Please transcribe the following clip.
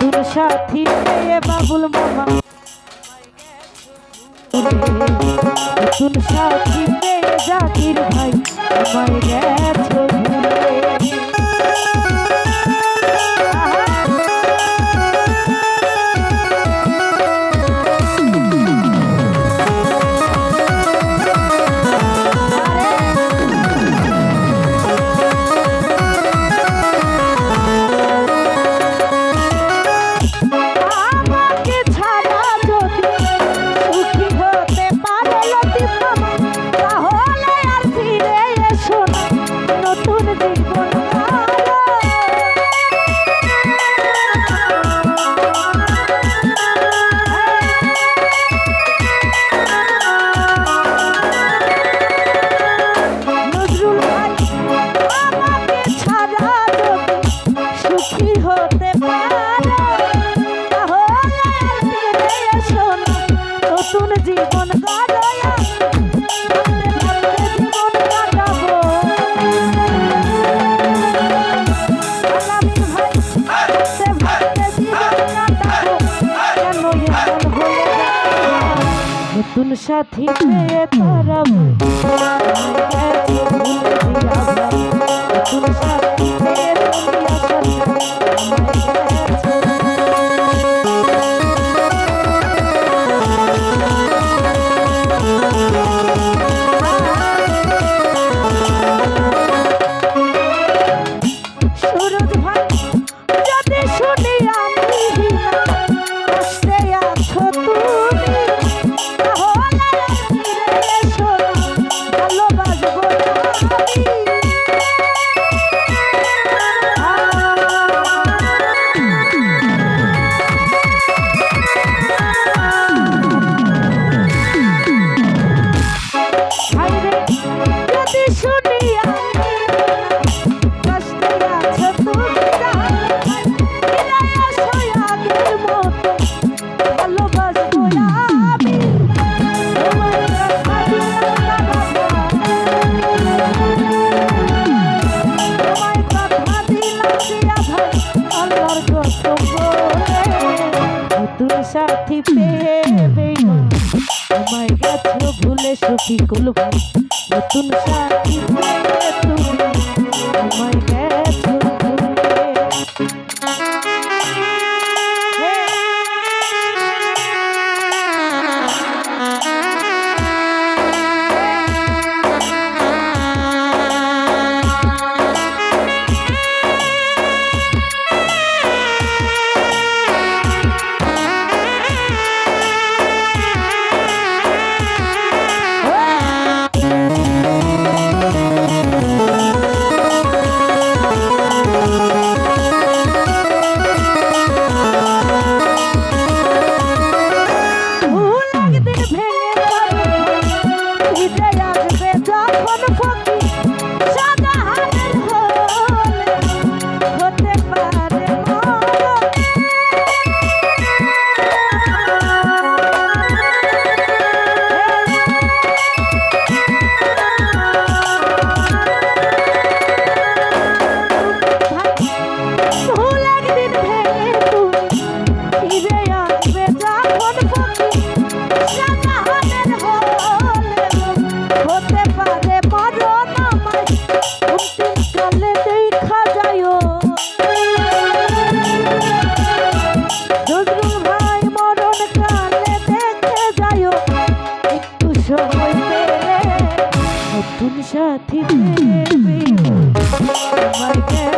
বন্ধুর সাথী বাবুল মামা। নতুন সাথী জাতির ভাই। মাই গেছে Thank. সাথী তারা নতুন সাথী পেয়ে তোমায় গেছ ভুলে সুখী কুলব নতুন সাথী তুমি। তোমায় সময় পেলে নতুন সাথী আমার কেন